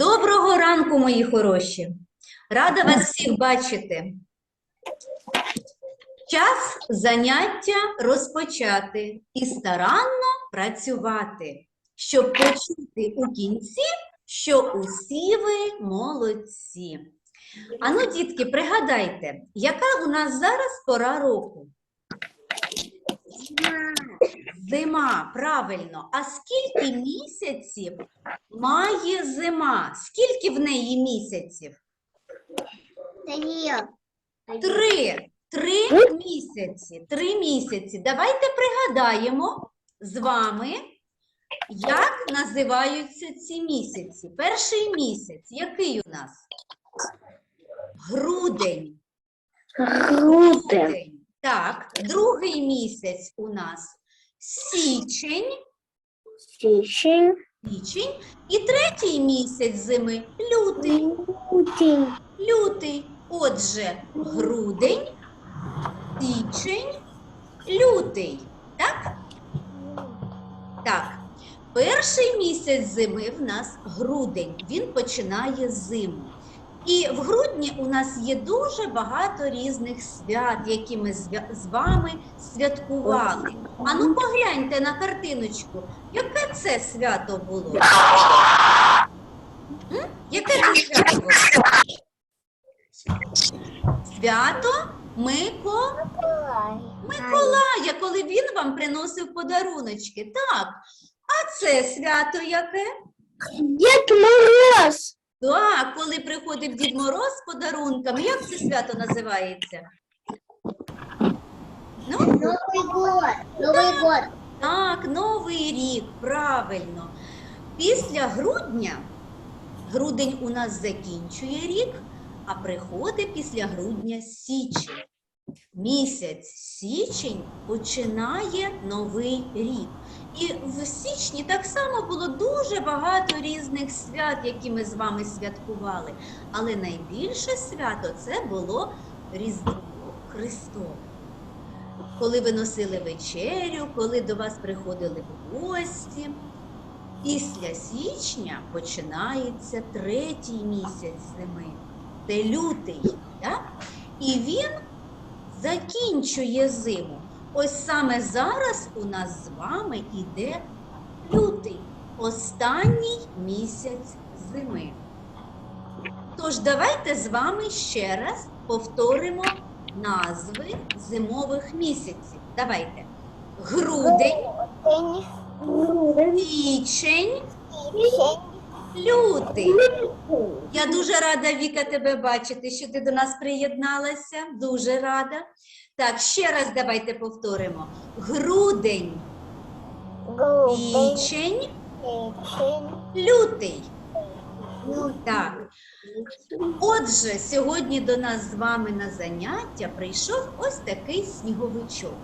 Доброго ранку, мої хороші! Рада вас всіх бачити. Час заняття розпочати і старанно працювати, щоб почути у кінці, що усі ви молодці. Ану, дітки, пригадайте, яка у нас зараз пора року? Зима, правильно. А скільки місяців має зима? Скільки в неї місяців? Три. Три місяці. Три місяці. Давайте пригадаємо з вами, як називаються ці місяці. Перший місяць, який у нас? Грудень. Грудень. Так, другий місяць у нас січень. Січень. Січень. І третій місяць зими лютий. Лютий. Лютий. Отже, грудень, січень, лютий. Так? Так. Перший місяць зими в нас грудень. Він починає зиму. І в грудні у нас є дуже багато різних свят, які ми з вами святкували. А ну погляньте на картиночку, яке це свято було? М? Яке це свято було? Свято Мико... Миколая, коли він вам приносив подаруночки. Так. А це свято яке? Дед Мороз. Так, коли приходив Дід Мороз з подарунками, як це свято називається? Ну, Новый год. Новый год. так, Новий рік, правильно. Після грудня, грудень у нас закінчує рік, а приходить після грудня січень. Місяць січень починає новий рік. І в січні так само було дуже багато різних свят, які ми з вами святкували. Але найбільше свято це було Різдво Христове. Коли ви носили вечерю, коли до вас приходили в гості. Після січня починається третій місяць зими. Це лютий. Так? І він закінчує зиму. Ось саме зараз у нас з вами іде лютий, останній місяць зими. Тож давайте з вами ще раз повторимо назви зимових місяців. Давайте. Грудень, січень, лютий. Я дуже рада, Віка, тебе бачити, що ти до нас приєдналася. Дуже рада. Так, ще раз давайте повторимо. Грудень, січень, лютий. Так. Отже, сьогодні до нас з вами на заняття прийшов ось такий сніговичок.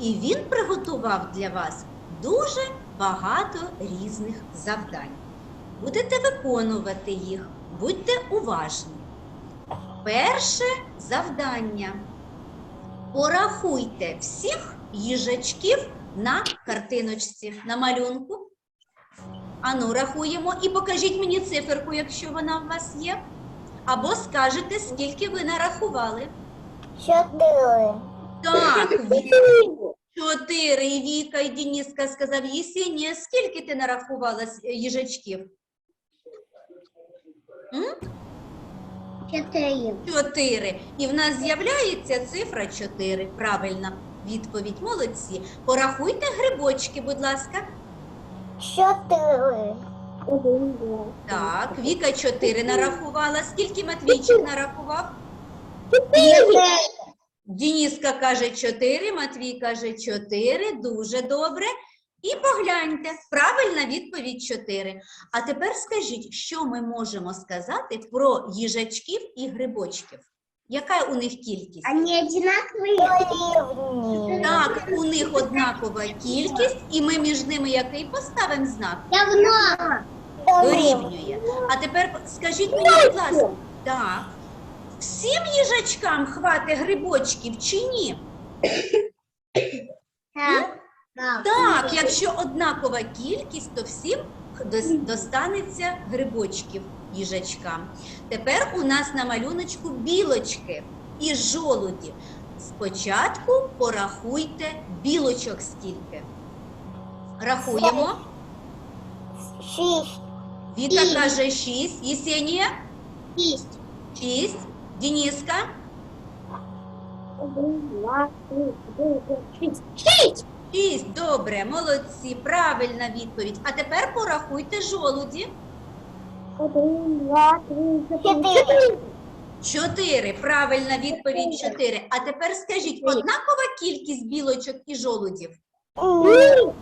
І він приготував для вас дуже багато різних завдань. Будете виконувати їх, будьте уважні. Перше завдання. Порахуйте всіх їжачків на картиночці, на малюнку. Ану, рахуємо і покажіть мені циферку, якщо вона в вас є. Або скажете, скільки ви нарахували. Чотири. Так, чотири. І Віка, і Дініска сказав, Єсенія, скільки ти нарахувала їжачків? Чотири. Чотири. І в нас з'являється цифра 4. Правильна відповідь. Молодці. Порахуйте грибочки, будь ласка. Чотири. Так, Віка 4 нарахувала. Скільки Матвійчик нарахував? Чотири. Дініска каже 4, Матвій каже 4. Дуже добре. І погляньте, правильна відповідь 4. А тепер скажіть, що ми можемо сказати про їжачків і грибочків? Яка у них кількість? Они одинаковые? Так, у них однакова кількість, і ми між ними який поставимо знак? Давно. Дорівнює. А тепер скажіть мені, будь ласка, так, всім їжачкам хватить грибочків чи ні? Так. Так. Так, якщо однакова кількість, то всім достанеться грибочків. їжачка. Тепер у нас на малюночку білочки і жолуді. Спочатку порахуйте білочок скільки. Рахуємо. Шість. Віка Шість. каже 6. Єсенія Шість. 6. Дініска Один, два, три, чотири, шість. Шість! 6. Добре, молодці. Правильна відповідь. А тепер порахуйте жолуді. Один, два, три, чотири. Чотири. Правильна відповідь чотири. А тепер скажіть, однакова кількість білочок і жолудів? Ні.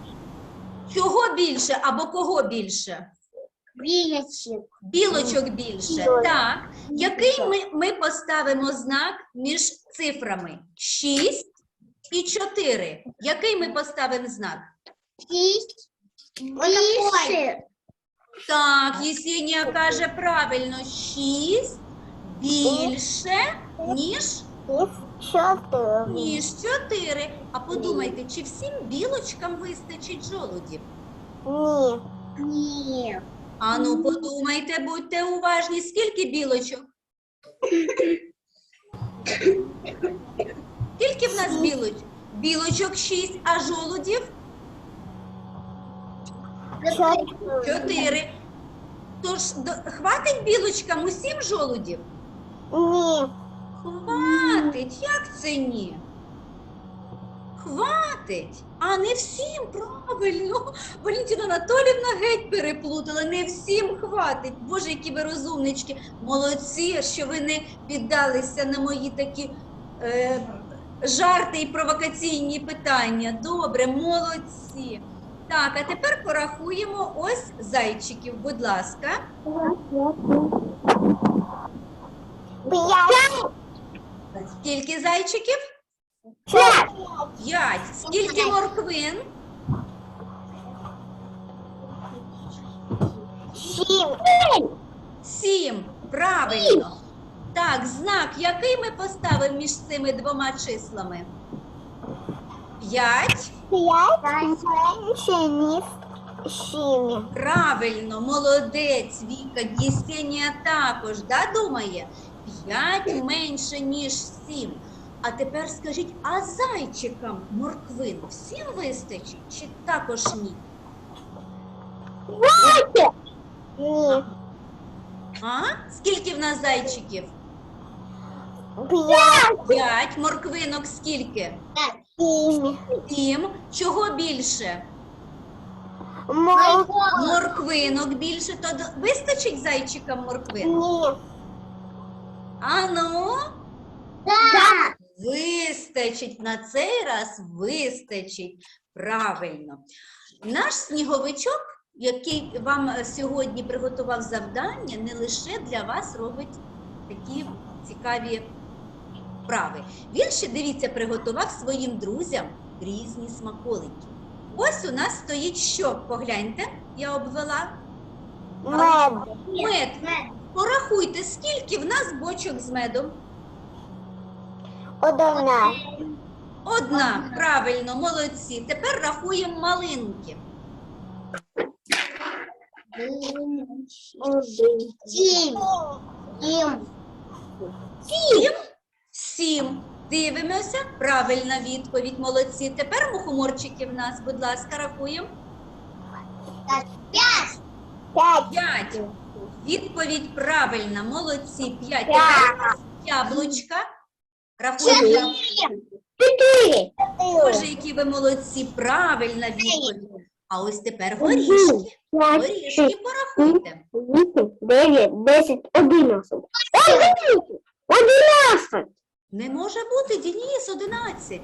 Чого більше або кого більше? Білячок. Білочок більше. Білочок. Так. Який ми, ми поставимо знак між цифрами? 6 і 4. Який ми поставимо знак? Шість. Більше. Так, Єсенія каже правильно, 6 більше, ніж, Чотири. ніж 4. А подумайте, чи всім білочкам вистачить жолудів? Ні. Ні. Ану, подумайте, будьте уважні, скільки білочок? Скільки в нас білочок? Білочок 6, а жолудів Чотири. Тож до- хватить білочкам усім жолудів? Ні. Хватить, як це ні? Хватить, а не всім правильно. Валентина Анатолівна геть переплутала. Не всім хватить. Боже, які ви розумнички. Молодці, що ви не піддалися на мої такі е, жарти і провокаційні питання. Добре, молодці. Так, а тепер порахуємо ось зайчиків, будь ласка. П'ять. Скільки зайчиків? П'ять. П'ять. Скільки морквин? Сім. Сім. Правильно. Так, знак, який ми поставимо між цими двома числами? П'ять. П'ять менше, ніж сім. Правильно, молодець, Віка, Єсенія також, да, думає? П'ять менше, ніж сім. А тепер скажіть, а зайчикам морквин всім вистачить чи також ні? Ні. А? Скільки в нас зайчиків? П'ять. Морквинок скільки? Сім. Сім. Чого більше? Молоко. Морквинок більше, то вистачить зайчикам морквин? Ні. Ану, Так. вистачить. На цей раз вистачить. Правильно. Наш сніговичок, який вам е, сьогодні приготував завдання, не лише для вас робить такі цікаві вправи. Він ще, дивіться, приготував своїм друзям різні смаколики. Ось у нас стоїть що? Погляньте, я обвела. Мед. Мед. Порахуйте, скільки в нас бочок з медом? Одна. Одна. Правильно, молодці. Тепер рахуємо малинки. Сім. Сім. Сім. Сім. Дивимося. Правильна відповідь. Молодці. Тепер мухоморчики в нас, будь ласка, рахуємо. П'ять. П'ять. Відповідь правильна. Молодці. П'ять. П'ять. Тепер яблучка. Рахуємо. Чотири. Боже, які ви молодці. Правильна відповідь. А ось тепер горішки. Горішки порахуйте. вісім, дев'ять, десять, одинадцять. Одинадцять! Не може бути, Дініс, 11.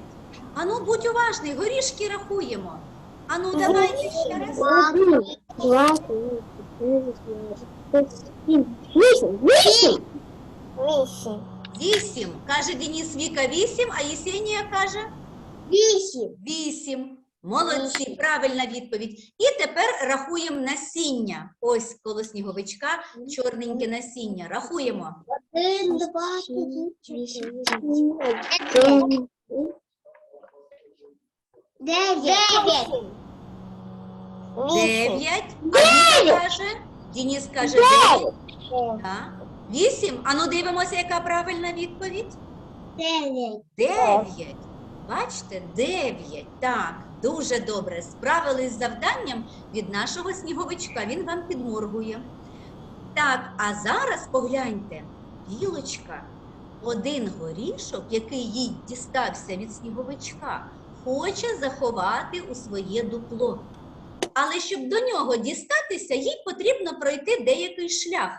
Ану, будь уважний, горішки рахуємо. Ану, давайте ще раз. Вісім. Вісім. Каже Дініс Віка вісім, а Єсенія каже Вісім. вісім. Молодці, правильна відповідь. І тепер рахуємо насіння. Ось коло сніговичка чорненьке насіння. Рахуємо. Один, два, три. Дев'ять, Дев'ять. А каже, Дініс каже дев'ять. Вісім. Ану дивимося, яка правильна відповідь. Дев'ять. Дев'ять. Бачите, дев'ять. Так, дуже добре. Справились з завданням від нашого сніговичка. Він вам підморгує. Так, а зараз погляньте, білочка, один горішок, який їй дістався від сніговичка, хоче заховати у своє дупло. Але щоб до нього дістатися, їй потрібно пройти деякий шлях.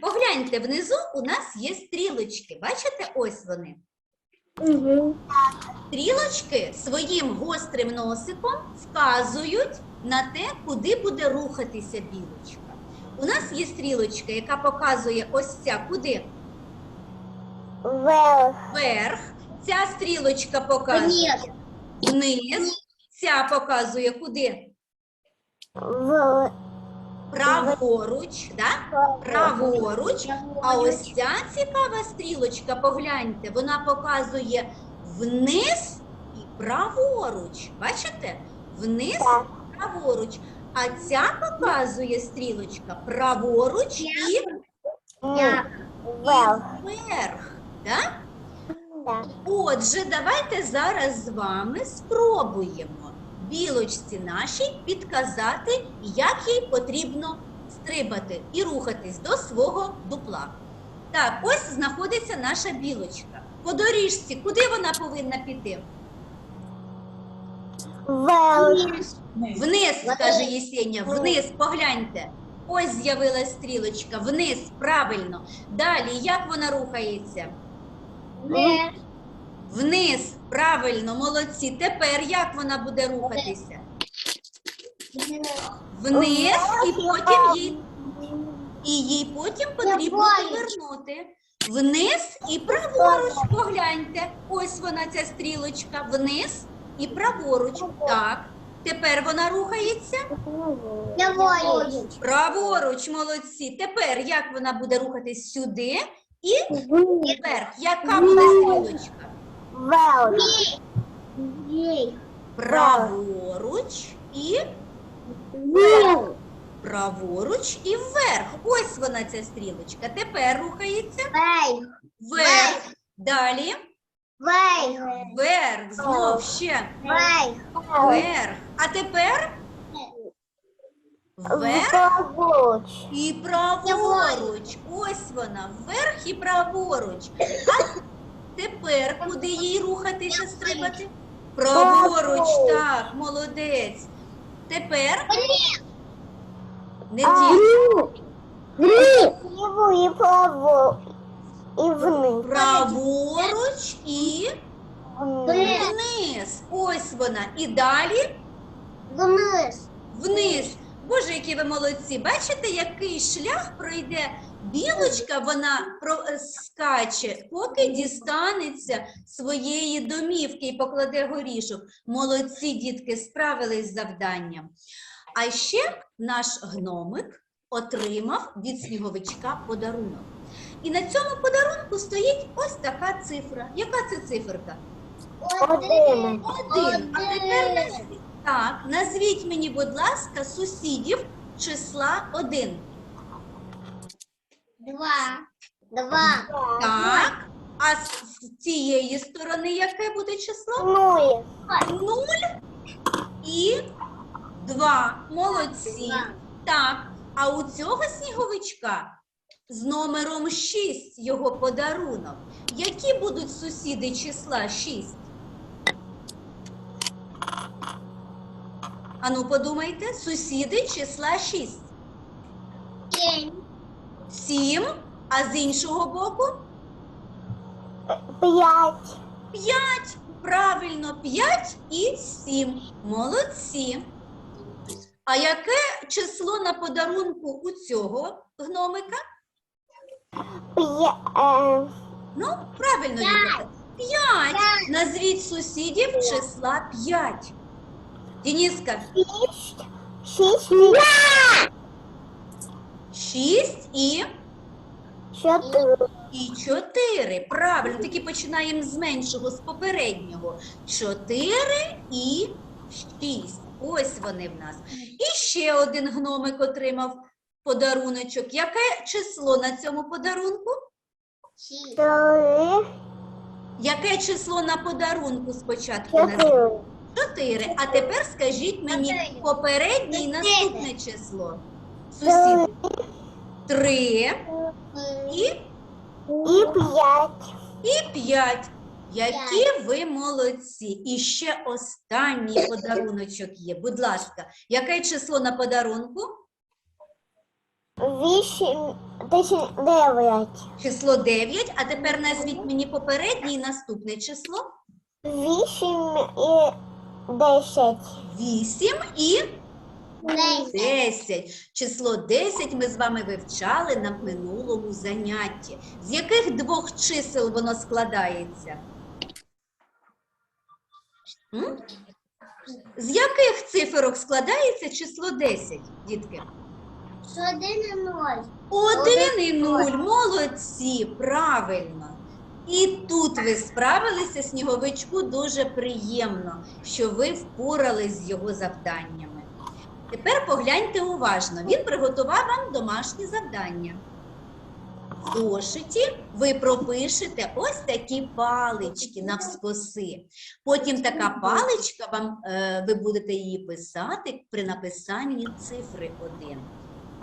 Погляньте, внизу у нас є стрілочки. Бачите, ось вони. Угу. Стрілочки своїм гострим носиком вказують на те, куди буде рухатися білочка. У нас є стрілочка, яка показує ось ця куди? Вверх. Вверх. Ця стрілочка показує вниз. Ця показує куди? В. Праворуч. Да? Праворуч. А ось ця цікава стрілочка, погляньте, вона показує вниз і праворуч. Бачите? Вниз і праворуч. А ця показує стрілочка праворуч і. Вверх. Так. Отже, давайте зараз з вами спробуємо білочці нашій підказати, як їй потрібно стрибати і рухатись до свого дупла. Так, ось знаходиться наша білочка. По доріжці, куди вона повинна піти? Вверх. Вниз, каже Єсенія, вниз, погляньте. Ось з'явилась стрілочка, вниз, правильно. Далі, як вона рухається? Вверх. Вниз, правильно, молодці. Тепер як вона буде рухатися? Вниз і потім їй, і їй потім потрібно повернути. Вниз і праворуч. Погляньте. Ось вона ця стрілочка. Вниз і праворуч. Так. Тепер вона рухається. Праворуч. Праворуч, молодці. Тепер як вона буде рухатись сюди і вверх? Яка буде стрілочка? Ей. Праворуч і Вверх. праворуч і вверх. Ось вона ця стрілочка. Тепер рухається Вверх. вверх. Далі Вверх. вверх. Знов ще Вверх. вверх. А тепер вверх і праворуч. Ось вона, вверх і праворуч. А тепер куди їй рухатися, стрибати? Праворуч, так, молодець. Тепер не тільки. Ліву і право. І вниз. Праворуч і Вниз. вниз. Ось вона. І далі Вниз. вниз. Боже, які ви молодці. Бачите, який шлях пройде білочка, вона е, скаче, поки дістанеться своєї домівки і покладе горішок. Молодці дітки справились з завданням. А ще наш гномик отримав від сніговичка подарунок. І на цьому подарунку стоїть ось така цифра. Яка це циферка? Один. Один. А тепер назвіть, так, назвіть мені, будь ласка, сусідів числа один. Два. Два. Так. А з з цієї сторони яке буде число? Нуль. Нуль і два. Молодці. Так. А у цього сніговичка з номером 6 його подарунок. Які будуть сусіди числа 6? Ану, подумайте, сусіди числа 6. 7, а з іншого боку П'ять. 5. Правильно, 5 і 7. Молодці. А яке число на подарунку у цього гномика? П'ять. Е, Ну, правильно, Віка. 5. Назвіть сусідів числа 5. Дініска, Шість. Шість. 6 і, Чотири. і 4. Правильно, таки починаємо з меншого, з попереднього. 4 і 6. Ось вони в нас. І ще один гномик отримав подаруночок. Яке число на цьому подарунку? Три, Яке число на подарунку спочатку? чотири. Чотири. А тепер скажіть мені попереднє і наступне число. Сусід. Три і, І п'ять. і п'ять. Які ви молодці. І ще останній подаруночок є. Будь ласка, яке число на подарунку? Вісім, десять, дев'ять. Число 9, а тепер назвіть мені попереднє і наступне число. Вісім і десять. 8 і 10. Число 10 ми з вами вивчали на минулому занятті. З яких двох чисел воно складається? М? З яких циферок складається число 10, дітки? Один і ноль. Один і нуль. Молодці, правильно. І тут ви справилися, сніговичку, дуже приємно, що ви впорались з його завданнями. Тепер погляньте уважно. Він приготував вам домашнє завдання. В зошиті ви пропишете ось такі палички навскоси. Потім така паличка вам, е, ви будете її писати при написанні цифри 1.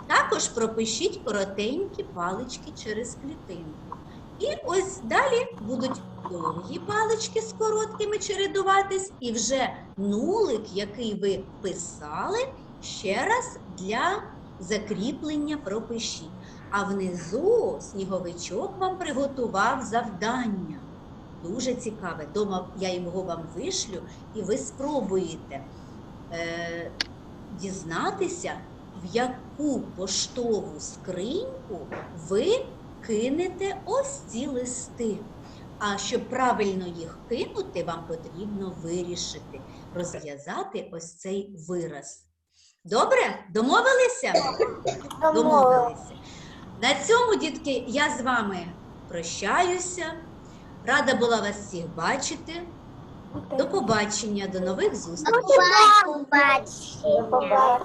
Також пропишіть коротенькі палички через клітинку. І ось далі будуть довгі палички з короткими чередуватись, і вже нулик, який ви писали, ще раз для закріплення пропишіть. А внизу сніговичок вам приготував завдання. Дуже цікаве. Дома я його вам вишлю, і ви спробуєте е, дізнатися, в яку поштову скриньку ви кинете ось ці листи. А щоб правильно їх кинути, вам потрібно вирішити, розв'язати ось цей вираз. Добре? Домовилися? Домовилися. На цьому, дітки, я з вами прощаюся. Рада була вас всіх бачити. До побачення, до нових зустрічей. До побачення.